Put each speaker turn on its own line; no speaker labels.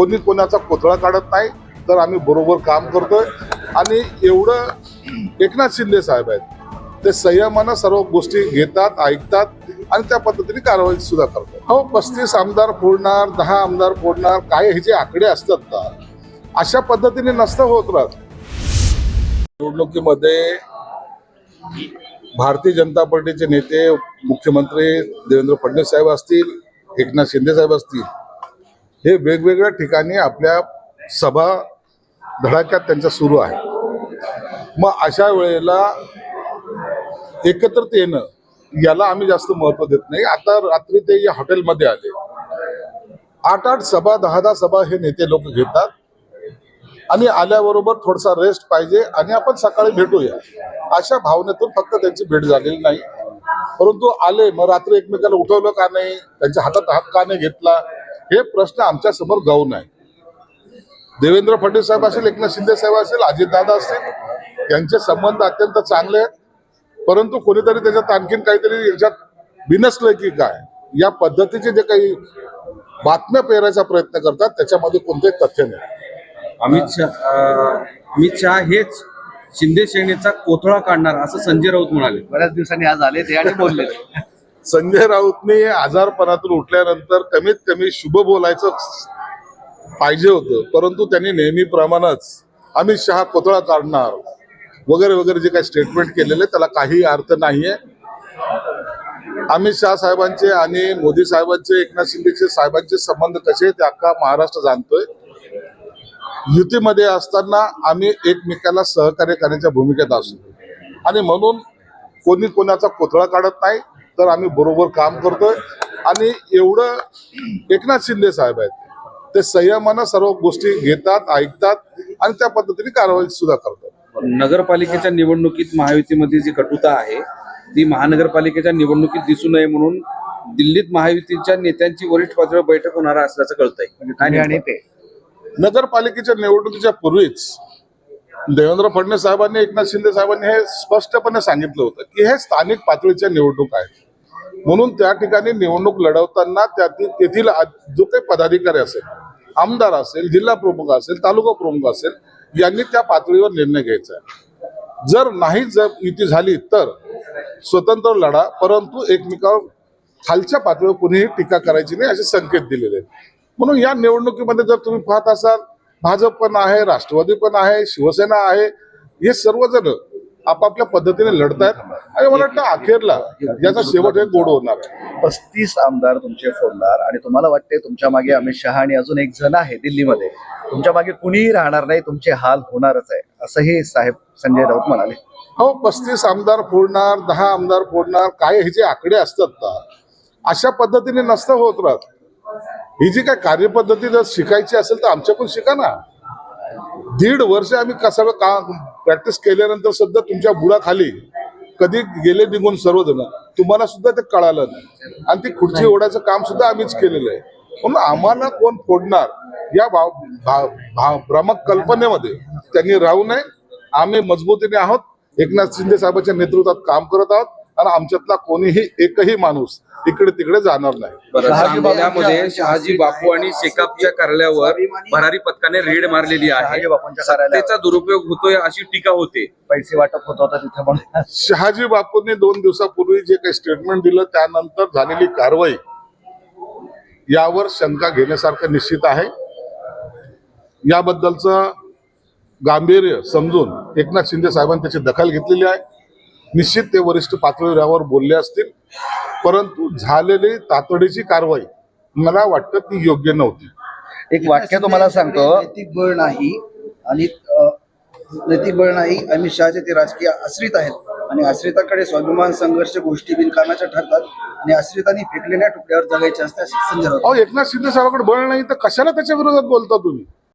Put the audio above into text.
कोणी कोणाचा पुतळा काढत नाही तर आम्ही बरोबर काम करतोय. आणि एवढं एकनाथ शिंदे साहेब आहेत ते संयमानं सर्व गोष्टी घेतात ऐकतात आणि त्या पद्धतीने कारवाई सुद्धा करतात. हो पस्तीस आमदार फोडणार दहा आमदार फोडणार काय हे जे आकडे असतात ना अशा पद्धतीने नसतं होत राहत. निवडणुकीमध्ये भारतीय जनता पार्टीचे नेते मुख्यमंत्री देवेंद्र फडणवीस साहेब असतील एकनाथ शिंदे साहेब असतील हे वेगवेगळ्या ठिकाणी आपल्या सभा धडाक्यात त्यांच्या सुरू आहे. मग अशा वेळेला एकत्रित येणं याला आम्ही जास्त महत्त्व देत नाही. आता रात्री ते या हॉटेलमध्ये आले. आठ आठ सभा दहा दहा सभा हे नेते लोक घेतात. आणि आल्याबरोबर थोडासा रेस्ट पाहिजे आणि आपण सकाळी भेटूया. अशा भावनेतून फक्त त्यांची भेट झालेली नाही. परंतु आले मग रात्री एकमेकाला उठवलं का नाही त्यांच्या हातात हात का नाही घेतला हे प्रश्न आमच्यासमोर गाऊन आहे देवेंद्र फडणवीस साहेब असेल एकनाथ शिंदे साहेब असेल अजितदादा असतील यांचे संबंध अत्यंत चांगले आहेत. परंतु कोणीतरी त्याच्यात आणखीन काहीतरी याच्यात बिनसलंय की काय? या पद्धतीचे जे काही बातम्या पेरायचा प्रयत्न करतात त्याच्यामध्ये कोणतेही तथ्य नाही.
अमित शहा अमित शहा हेच शिंदे सेनेचा कोथळा काढणार असं संजय राऊत म्हणाले.
बऱ्याच दिवसांनी आज आले ते आणि बोलले
संजय राऊतने आजारपणातून उठल्यानंतर कमीत कमी शुभ बोलायचं पाहिजे होतं. परंतु त्यांनी नेहमीप्रमाणेच अमित शहा पुतळा काढणार वगैरे वगैरे जे काही स्टेटमेंट केलेले त्याला काही अर्थ नाहीये. अमित शहा साहेबांचे आणि मोदी साहेबांचे एकनाथ शिंदेचे साहेबांचे संबंध कसे ते अख्खा महाराष्ट्र जाणतोय. युतीमध्ये असताना आम्ही एकमेकाला सहकार्य करण्याच्या भूमिकेत असतो आणि म्हणून कोणी कोणाचा कोथळा काढत नाही तर आम्ही बरोबर काम करतोय. आणि एवढं एकनाथ शिंदे साहेब आहेत ते संयमानं सर्व गोष्टी घेतात ऐकतात आणि त्या पद्धतीने कारवाई सुद्धा करतात.
नगरपालिकेच्या निवडणुकीत महायुतीमध्ये जी कटुता आहे ती महानगरपालिकेच्या निवडणुकीत दिसू नये म्हणून दिल्लीत महायुतीच्या नेत्यांची वरिष्ठ पातळीवर बैठक होणार असल्याचं कळतंय. म्हणजे
नगरपालिकेच्या निवडणुकीच्या पूर्वीच देवेंद्र फडणवीस साहेबांनी एकनाथ शिंदे साहेबांनी हे स्पष्टपणे सांगितलं होतं की हे स्थानिक पातळीच्या निवडणूक आहेत. म्हणून त्या ठिकाणी निवडणूक लढवताना त्यातील तेथील जो काही पदाधिकारी असेल आमदार असेल जिल्हा प्रमुख असेल तालुका प्रमुख असेल यांनी त्या पातळीवर निर्णय घ्यायचा आहे. जर नाही जर युती झाली तर स्वतंत्र लढा परंतु एकमेकावर खालच्या पातळीवर कुणीही टीका करायची नाही असे संकेत दिलेले आहेत. म्हणून या निवडणुकीमध्ये जर तुम्ही पाहत असाल भाजप पण आहे राष्ट्रवादी पण आहे शिवसेना आहे हे सर्वजण आपापल्या पद्धतीने लढतायत. आणि मला वाटतं अखेरला याचा शेवट हे गोड होणार आहे.
पस्तीस आमदार तुमचे फोडणार आणि तुम्हाला वाटते तुमच्या मागे अमित शहा आणि अजून एक जण आहे दिल्लीमध्ये. तुमच्या मागे कुणीही राहणार नाही तुमचे हाल होणारच आहे असंही साहेब संजय राऊत म्हणाले.
हो पस्तीस आमदार फोडणार दहा आमदार फोडणार काय हे जे आकडे असतात ना अशा पद्धतीने नसतं होत राहत. ही जी काय कार्यपद्धती जर शिकायची असेल तर आमच्याकडून शिका ना. दीड वर्ष आम्ही कसं का प्रॅक्टिस केल्यानंतर सुद्धा तुमच्या बुडाखाली कधी गेले निघून सर्वजण तुम्हाला सुद्धा ते कळालं नाही. आणि ती खुर्ची ओढायचं काम सुद्धा आम्हीच केलेलं आहे. म्हणून आम्हाला कोण फोडणार या भाव भा- भा- भ्रामक कल्पनेमध्ये त्यांनी राहू नये. आम्ही मजबूतीने आहोत. एकनाथ शिंदे साहेबांच्या नेतृत्वात काम करत आहोत. आणि आमच्यातला कोणीही एकही माणूस इकडे तिकडे जाणार नाही.
बरं
शहाजी
बापू आणि शेकापच्या कार्यालयावर भरारी पथकाने रेड मारलेली आहे. सत्तेचा दुरुपयोग होतोय अशी टीका होते.
पैसे वाटप होत होतं तिथे पण
शहाजी बापूंनी दोन दिवसापूर्वी जे काही स्टेटमेंट दिलं त्यानंतर झालेली कारवाई यावर शंका घेण्यासारखं निश्चित आहे. याबद्दलचं गांभीर्य समजून एकनाथ शिंदे साहेबांनी त्याची दखल घेतलेली आहे. निश्चित ते वरिष्ठ पातळीवर बोलले असतील. परंतु झालेली तातडीची कारवाई मला वाटतं ती योग्य नव्हती.
एक वाक्य तुम्हाला सांगतो.
नैतिक बळ नाही आणि नैतिक बळ नाही अमित शहाचे ते राजकीय आश्रित आहेत. आणि आश्रिताकडे स्वाभिमान संघर्ष गोष्टी बिनकामाच्या ठरतात. आणि आश्रितांनी फेकलेल्या तुकड्यावर जगायचे असते असे संजय राऊत
अहो एकनाथ शिंदे साहेबांकडे बळ नाही तर कशाला त्याच्या विरोधात बोलता तुम्ही?